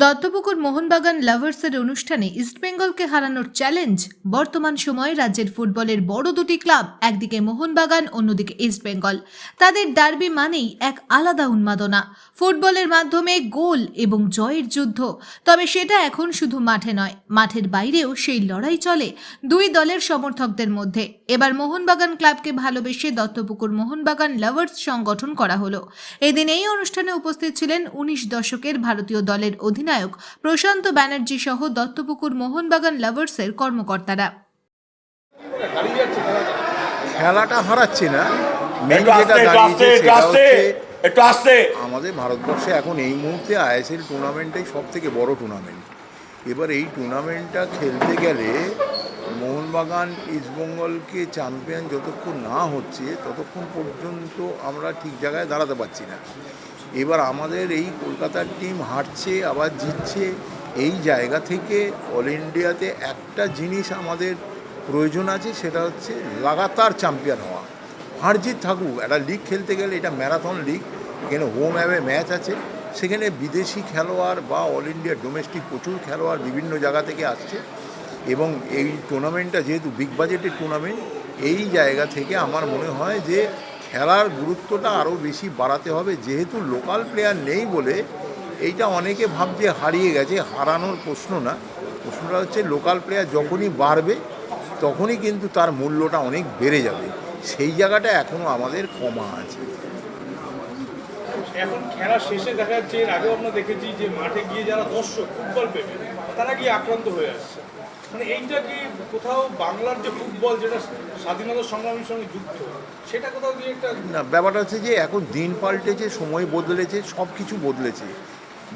দত্তপুকুর মোহনবাগান লাভার্সের অনুষ্ঠানে ইস্টবেঙ্গলকে হারানোর চ্যালেঞ্জ। বর্তমান সময়ে রাজ্যের ফুটবলের বড় দুটি ক্লাব, একদিকে মোহনবাগান, অন্যদিকে ইস্টবেঙ্গল তাদের ডার্বি মানেই এক আলাদা উন্মাদনা। ফুটবলের মাধ্যমে গোল এবং জয়ের যুদ্ধ। তবে সেটা এখন শুধু মাঠে নয়, মাঠের বাইরেও সেই লড়াই চলে দুই দলের সমর্থকদের মধ্যে। এবার মোহনবাগান ক্লাবকে ভালোবেসে দত্তপুকুর মোহনবাগান লাভার্স সংগঠন করা হলো। এদিন এই অনুষ্ঠানে উপস্থিত ছিলেন উনিশ দশকের ভারতীয় দলের অধিনায়ক প্রশান্ত ব্যানার্জি সহ দত্তপুকুর মোহনবাগান লাভার্সের কর্মকর্তারা। খেলাটা হারাচ্ছি না। আমাদের ভারতবর্ষে এখন এই মুহূর্তে আইএসএল টুর্নামেন্টটাই সব থেকে বড় টুর্নামেন্ট এবার এই টুর্নামেন্টটা খেলতে গেলে মোহনবাগান ইস্টবেঙ্গলকে চ্যাম্পিয়ন যতক্ষণ না হচ্ছে ততক্ষণ পর্যন্ত আমরা ঠিক জায়গায় দাঁড়াতে পারছি না। এবার আমাদের এই কলকাতার টিম হারছে, আবার জিতছে, এই জায়গা থেকে অল ইন্ডিয়াতে একটা জিনিস আমাদের প্রয়োজন আছে, সেটা হচ্ছে লাগাতার চ্যাম্পিয়ন হওয়া। হার জিত থাকুক একটা লিগ খেলতে গেলে এটা ম্যারাথন লিগ এখানে হোম অ্যাওয়ে ম্যাচ আছে, সেখানে বিদেশি খেলোয়াড় বা অল ইন্ডিয়া ডোমেস্টিক প্রচুর খেলোয়াড় বিভিন্ন জায়গা থেকে আসছে, এবং এই টুর্নামেন্টটা যেহেতু বিগ বাজেটের টুর্নামেন্ট এই জায়গা থেকে আমার মনে হয় যে খেলার গুরুত্বটা আরও বেশি বাড়াতে হবে। যেহেতু লোকাল প্লেয়ার নেই বলে এইটা অনেকে ভাবছে হারিয়ে গেছে, হারানোর প্রশ্ন না। প্রশ্নটা হচ্ছে লোকাল প্লেয়ার যখনই বাড়বে, তখনই কিন্তু তার মূল্যটা অনেক বেড়ে যাবে। সেই জায়গাটা এখনও আমাদের কমা আছে। এখন খেলা শেষে দেখা যাচ্ছে, এর আগেও আমরা দেখেছি যে মাঠে গিয়ে যারা দর্শক ফুটবল তারা গিয়ে আক্রান্ত হয়ে আসছে। মানে এইটা কি কোথাও বাংলার যে ফুটবল যেটা স্বাধীনতা সংগ্রামের সঙ্গে যুক্ত, সেটা কোথাও গিয়ে একটা না, ব্যাপারটা হচ্ছে যে এখন দিন পাল্টেছে, সময় বদলেছে সব কিছু বদলেছে।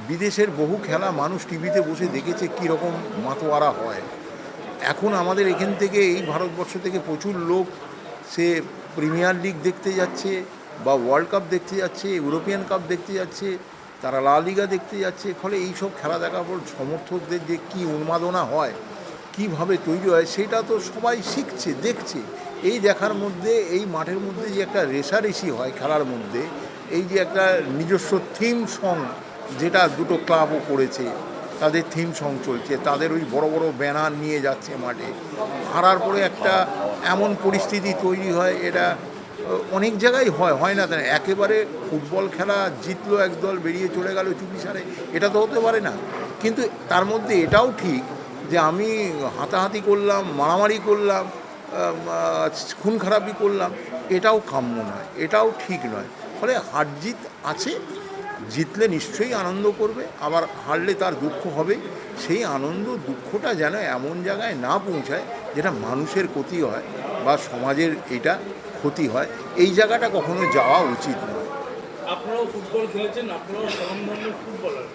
বিদেশের বহু খেলা মানুষ টিভিতে বসে দেখেছে কীরকম মাতোয়ারা হয়। এখন আমাদের এখান থেকে, এই ভারতবর্ষ থেকে প্রচুর লোক সে প্রিমিয়ার লিগ দেখতে যাচ্ছে, বা ওয়ার্ল্ড কাপ দেখতে যাচ্ছে, ইউরোপিয়ান কাপ দেখতে যাচ্ছে, তারা লা লিগা দেখতে যাচ্ছে, ফলে এইসব খেলা দেখার পর সমর্থকদের যে কী উন্মাদনা হয় কীভাবে তৈরি হয় সেটা তো সবাই শিখছে, দেখছে। এই দেখার মধ্যে, এই মাঠের মধ্যে যে একটা রেশারেশি হয় খেলার মধ্যে, এই যে একটা নিজস্ব থিম সং যেটা দুটো ক্লাবও করেছে, তাদের থিম সং চলছে, তাদের ওই বড় বড় ব্যানার নিয়ে যাচ্ছে মাঠে। হারার পরে একটা এমন পরিস্থিতি তৈরি হয়, এটা অনেক জায়গায় হয় হয় না তাই একেবারে ফুটবল খেলা জিতলো একদল, বেরিয়ে চলে গেল চুপি সারে, এটা তো হতে পারে না। কিন্তু তার মধ্যে এটাও ঠিক যে আমি হাতাহাতি করলাম, মারামারি করলাম খুন খারাপি করলাম, এটাও কাম্য নয়, এটাও ঠিক নয়। ফলে হার জিত আছে, জিতলে নিশ্চয়ই আনন্দ করবে, আবার হারলে তার দুঃখ হবে। সেই আনন্দ, দুঃখটা যেন এমন জায়গায় না পৌঁছায় যেটা মানুষের ক্ষতি হয় বা সমাজের এটা ক্ষতি হয়। এই জায়গাটা কখনো যাওয়া উচিত নয়। আপনারাও ফুটবল খেলেছেন, আপনারাও ফুটবলার।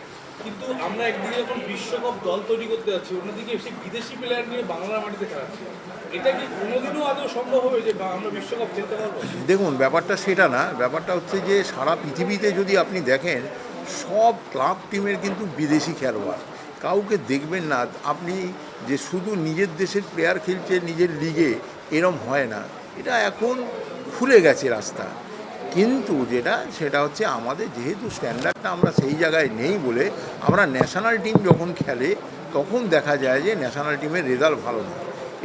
কিন্তু আমরা একদিকে যখন বিশ্বকাপ দল তৈরি করতে যাচ্ছি, অন্যদিকে সেই বিদেশি প্লেয়ার নিয়ে বাংলার মাটিতে খেলাচ্ছি। এটা কি কোনোদিনও আদৌ সম্ভব হবে যে আমরা বিশ্বকাপ খেলতে পারব? দেখুন, ব্যাপারটা সেটা না। ব্যাপারটা হচ্ছে যে সারা পৃথিবীতে যদি আপনি দেখেন, সব ক্লাব টিমের কিন্তু বিদেশি খেলোয়াড়। কাউকে দেখবেন না। আপনি যে শুধু নিজের দেশের প্লেয়ার খেলছে, নিজের লিগে এরম হয় না। এটা এখন খুলে গেছে রাস্তা। কিন্তু যেটা, সেটা হচ্ছে আমাদের যেহেতু স্ট্যান্ডার্ডটা আমরা সেই জায়গায় নেই বলে আমরা ন্যাশনাল টিম যখন খেলে, তখন দেখা যায় যে ন্যাশনাল টিমের রেজাল্ট ভালো না।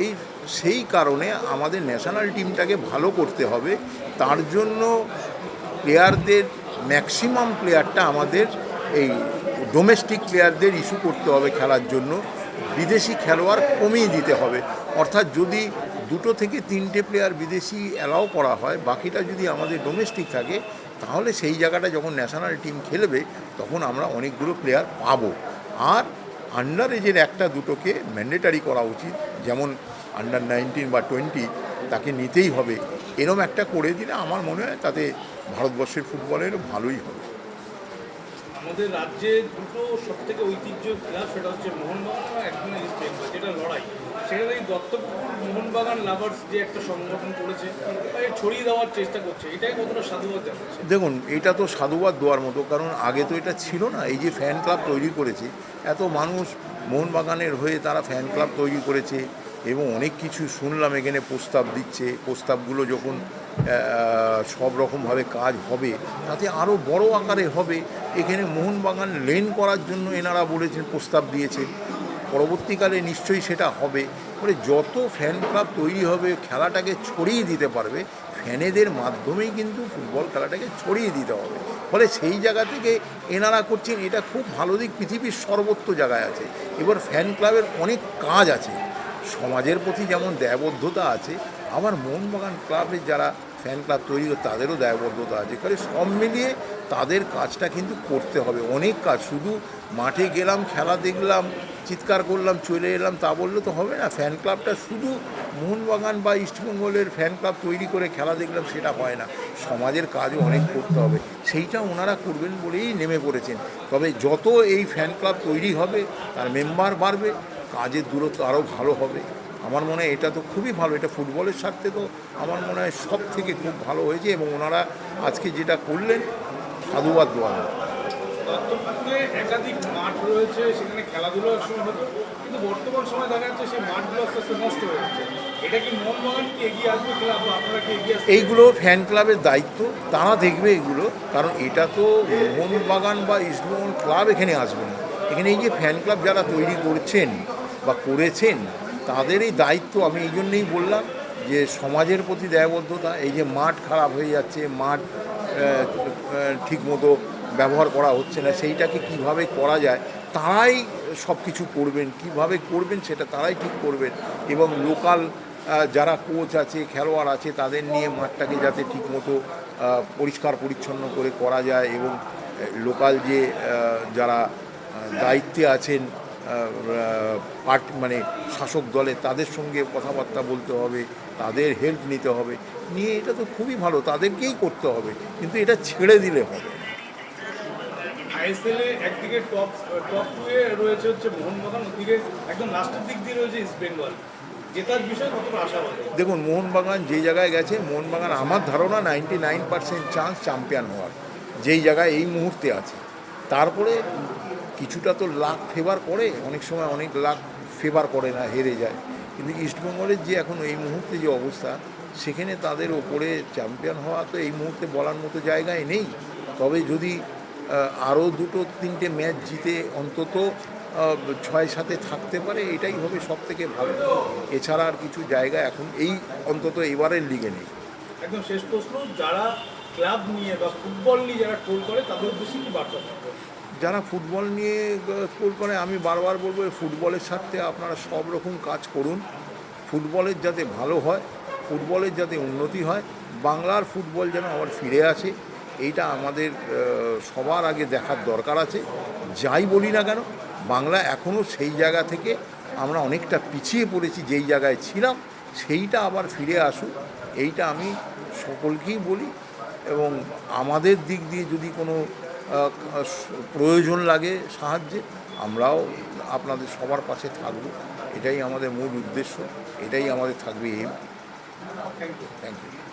এই, সেই কারণে আমাদের ন্যাশনাল টিমটাকে ভালো করতে হবে। তার জন্য প্লেয়ারদের ম্যাক্সিমাম প্লেয়ারটা আমাদের এই ডোমেস্টিক প্লেয়ারদের ইস্যু করতে হবে খেলার জন্য। বিদেশি খেলোয়াড় কমিয়ে দিতে হবে। অর্থাৎ যদি দুটো থেকে তিনটে প্লেয়ার বিদেশি অ্যালাও করা হয়, বাকিটা যদি আমাদের ডোমেস্টিক থাকে, তাহলে সেই জায়গাটা যখন ন্যাশনাল টিম খেলবে, তখন আমরা অনেকগুলো প্লেয়ার পাবো। আর আন্ডার এজের একটা দুটোকে ম্যান্ডেটারি করা উচিত, যেমন আন্ডার নাইনটিন বা টোয়েন্টি তাকে নিতেই হবে। এরম একটা করে দিলে আমার মনে হয় তাতে ভারতবর্ষের ফুটবলের ভালোই হবে। আমাদের রাজ্যে দুটো সব থেকে ঐতিহ্য ক্লাব সেটা হচ্ছে মোহনবাগান এবং একদিনের ইস্ট বেঙ্গল, যেটা লড়াই। সেখানে এই দত্তপুকুর মোহনবাগান লাভার্স যে একটা সংগঠন করেছে ছড়িয়ে দেওয়ার চেষ্টা করছে। এটাই কতটা সাধুবাদ জানাচ্ছে। দেখুন, এটা তো সাধুবাদ দেওয়ার মতো, কারণ আগে তো এটা ছিল না। এই যে ফ্যান ক্লাব তৈরি করেছে, এত মানুষ মোহনবাগানের হয়ে তারা ফ্যান ক্লাব তৈরি করেছে। এবং অনেক কিছু শুনলাম, এখানে প্রস্তাব দিচ্ছে। প্রস্তাবগুলো যখন সব রকমভাবে কাজ হবে, তাতে আরও বড় আকারে হবে। এখানে মোহনবাগান লেন করার জন্য এনারা বলেছেন, প্রস্তাব দিয়েছেন। পরবর্তীকালে নিশ্চয়ই সেটা হবে। ফলে যত ফ্যান ক্লাব তৈরি হবে, খেলাটাকে ছড়িয়ে দিতে পারবে ফ্যানেদের মাধ্যমেই কিন্তু ফুটবল খেলাটাকে ছড়িয়ে দিতে হবে। ফলে সেই জায়গা থেকে এনারা করছেন, এটা খুব ভালো দিক, পৃথিবীর সর্বত্র জায়গায় আছে। এবার ফ্যান ক্লাবের অনেক কাজ আছে। সমাজের প্রতি যেমন দায়বদ্ধতা আছে আবার মোহনবাগান ক্লাবের যারা ফ্যান ক্লাব তৈরি করে, তাদেরও দায়বদ্ধতা আছে। ফলে সব মিলিয়ে তাদের কাজটা কিন্তু করতে হবে। অনেক কাজ, শুধু মাঠে গেলাম, খেলা দেখলাম, চিৎকার করলাম, চলে এলাম, তা বললে তো হবে না। ফ্যান ক্লাবটা শুধু মোহনবাগান বা ইস্টবেঙ্গলের ফ্যান ক্লাব তৈরি করে খেলা দেখলাম, সেটা হয় না। সমাজের কাজও অনেক করতে হবে। সেইটা ওনারা করবেন বলেই নেমে পড়েছেন। তবে যত এই ফ্যান ক্লাব তৈরি হবে, তার মেম্বার বাড়বে। কাজের দূরত্ব আরও ভালো হবে। আমার মনে হয় এটা তো খুবই ভালো এটা ফুটবলের স্বার্থে তো আমার মনে হয় সব থেকে খুব ভালো হয়েছে এবং ওনারা আজকে যেটা করলেন সাধুবাদ দেওয়া একাধিক মাঠ রয়েছে সেখানে হতো কিন্তু বর্তমান সময় দেখা যাচ্ছে সেই মাঠগুলো আস্তে আস্তে নষ্ট হয়ে যাচ্ছে। এটা কি মোহনবাগান কি এগিয়ে আসবে ক্লাব আপনারা কি এগিয়ে এইগুলো ফ্যান ক্লাবের দায়িত্ব তারা দেখবে এগুলো কারণ এটা তো মোহনবাগান বা ইস্টবেঙ্গল ক্লাব এখানে আসবে না। এখানে এই যে ফ্যান ক্লাব যারা তৈরি করছেন বা করেছেন, তাদেরই দায়িত্ব, আমি এই জন্যেই বললাম যে সমাজের প্রতি দায়বদ্ধতা, এই যে মাঠ খারাপ হয়ে যাচ্ছে, মাঠ ঠিক মতো ব্যবহার করা হচ্ছে না, সেইটাকে কীভাবে করা যায়, তারাই সব কিছু করবেন, কীভাবে করবেন সেটা তারাই ঠিক করবেন এবং লোকাল যারা কোচ আছে, খেলোয়াড় আছে, তাদের নিয়ে মাঠটাকে যাতে ঠিকমতো পরিষ্কার পরিচ্ছন্ন করে করা যায় এবং লোকাল যে যারা দায়িত্বে আছেন পার্ট মানে শাসক দলে তাদের সঙ্গে কথাবার্তা বলতে হবে তাদের হেল্প নিতে হবে। নিয়ে এটা তো খুবই ভালো তাদেরকেই করতে হবে কিন্তু এটা ছেড়ে দিলে হবে আইএসএল এ একদিকে টপ টপ টু এ রয়েছে হচ্ছে মোহনবাগান ওদিকে একদম লাস্টের দিক দিয়ে রয়েছে ইস্ট বেঙ্গল জেতার বিষয়ে কতটা আশাবাদী দেখুন মোহনবাগান যেই জায়গায় গেছে মোহনবাগান আমার ধারণা ninety nine percent chance champion হওয়ার যেই জায়গায় এই মুহূর্তে আছে। তারপরে কিছুটা তো লাখ ফেভার করে অনেক সময় অনেক লাখ ফেভার করে না, হেরে যায়। কিন্তু ইস্টবেঙ্গলের যে এখন এই মুহূর্তে যে অবস্থা, সেখানে তাদের ওপরে চ্যাম্পিয়ন হওয়া তো এই মুহূর্তে বলার মতো জায়গায় নেই। তবে যদি আরও দুটো, তিনটে ম্যাচ জিতে অন্তত ছয় সাথে থাকতে পারে, এটাই হবে সব থেকে ভালো। এছাড়া আর কিছু জায়গা এখন এই অন্তত এবারের লিগে নেই। একদম শেষ প্রশ্ন, যারা ক্লাব নিয়ে বা ফুটবল নিয়ে যারা ট্রোল করে, তাদের উদ্দেশ্যে কি বার্তা যারা ফুটবল নিয়ে স্কোর করে, আমি বারবার বলব ফুটবলের স্বার্থে আপনারা সব রকম কাজ করুন। ফুটবলের যাতে ভালো হয়, ফুটবলের যাতে উন্নতি হয়, বাংলার ফুটবল যেন আবার ফিরে আসে, এইটা আমাদের সবার আগে দেখার দরকার আছে। যাই বলি না কেন, বাংলা এখনও সেই জায়গা থেকে আমরা অনেকটা পিছিয়ে পড়েছি, যেই জায়গায় ছিলাম, সেইটা আবার ফিরে আসুক, এইটা আমি সকলকেই বলি। এবং আমাদের দিক দিয়ে যদি কোনো প্রয়োজন লাগে সাহায্যে, আমরাও আপনাদের সবার পাশে থাকব। এটাই আমাদের মূল উদ্দেশ্য, এটাই আমাদের থাকবে ইউ থ্যাংক ইউ